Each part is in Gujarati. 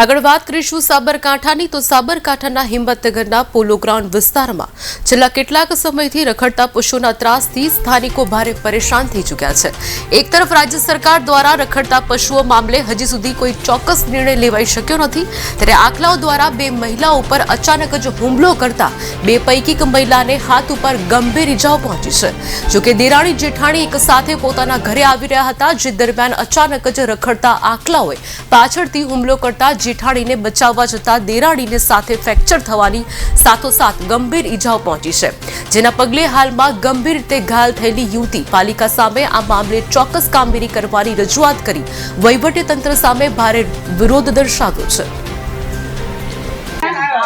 આગળ વાત કરીશું સાબરકાંઠાની. તો સાબરકાંઠાના હિંમતનગરના પોલો ગ્રાઉન્ડ વિસ્તારમાં છેલ્લા કેટલાક સમયથી રખડતા પશુના ત્રાસથી સ્થાનિકો ભારે પરેશાન થઈ ચૂક્યા છે. એક તરફ રાજ્ય સરકાર દ્વારા રખડતા પશુઓ મામલે હજી સુધી કોઈ ચોક્કસ નિર્ણય લેવાઈ શક્યો નથી. ત્યારે આખલાઓ દ્વારા બે મહિલાઓ ઉપર અચાનક જ હુમલો કરતા બે પૈકી એક મહિલાને હાથ ઉપર ગંભીર ઇજાઓ પહોંચી છે. જોકે દેરાણી જેઠાણી એક સાથે પોતાના ઘરે આવી રહ્યા હતા, જે દરમિયાન અચાનક જ રખડતા આખલાઓએ પાછળથી હુમલો કરતા જેઠાણીને બચાવવા જતા દેરાણીને સાથે ફ્રેક્ચર થવાની સાથોસાથ ગંભીર ઈજાઓ પહોંચી છે. જેના પગલે હાલમાં ગંભીર રીતે ઘાયલ થયેલી યુવતી પાલિકા સામે આ મામલે ચોક્કસ કામગીરી કરવાની રજૂઆત કરી વહીવટીતંત્ર સામે ભારે વિરોધ દર્શાવ્યો છે.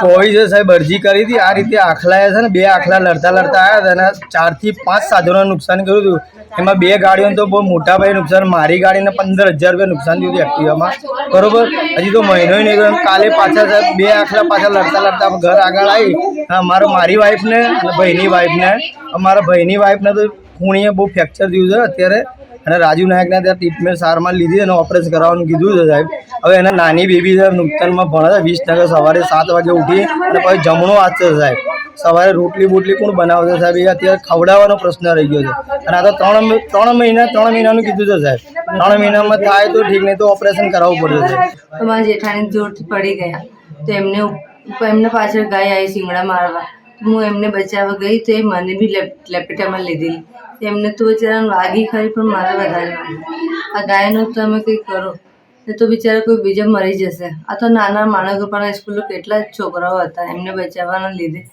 ચોવીસે સાહેબ અરજી કરી હતી, આ રીતે આખલાયા છે ને, બે આખલા લડતા લડતા આવ્યા હતા અને ચારથી પાંચ સાધનોને નુકસાન કર્યું હતું. એમાં બે ગાડીઓને તો બહુ મોટા ભાઈ નુકસાન, મારી ગાડીને પંદર હજાર રૂપિયા નુકસાન થયું હતું એક્ટિવામાં. બરોબર? હજી તો મહિનો નહીં ગયો. કાલે પાછા બે આખલા પાછા લડતા લડતા ઘર આગળ આવી. મારો, મારી વાઈફને ભાઈની વાઈફને અમારા ભાઈની વાઈફને તો ખૂણીએ બહુ ફ્રેક્ચર થયું છે અત્યારે. અને રાજુ નાયકને ત્યાં ટ્રીટમેન્ટ સારમાં લીધી અને ઓપરેશન કરાવવાનું કીધું છે સાહેબ. હવે એના નાની બેબી સાહેબ નુકસાનમાં ભણે છે, વિસનગર સવારે સાત વાગે ઉઠી અને પછી જમણો વાંચશે સાહેબ. સવારે રોટલી બોટલી કોણ બનાવશે સાહેબ? એ અત્યારે ખવડાવવાનો પ્રશ્ન રહી ગયો છે. અને આ તો ત્રણ ત્રણ મહિના, ત્રણ મહિનાનું કીધું છે સાહેબ. ત્રણ મહિનામાં થાય તો ઠીક, નહીં તો ઓપરેશન કરાવવું પડશે છે તો મારા જેઠાણી જોરથી પડી ગયા. તો એમને એમને પાછળ ગાય આવી શિંગડા મારવા. હું એમને બચાવવા ગઈ તો એ મને બી લેપ- લપેટામાં લીધેલી. એમને તો બિચારાને વાગી ખરી પણ મારે વધારે વાગી. આ ગાયનું તમે કંઈક કરો. એ તો બિચારા કોઈ બીજા મરી જશે. આ તો નાના માણસો પણ સ્કૂલો કેટલા છોકરાઓ હતા. એમને બચાવવાના લીધે.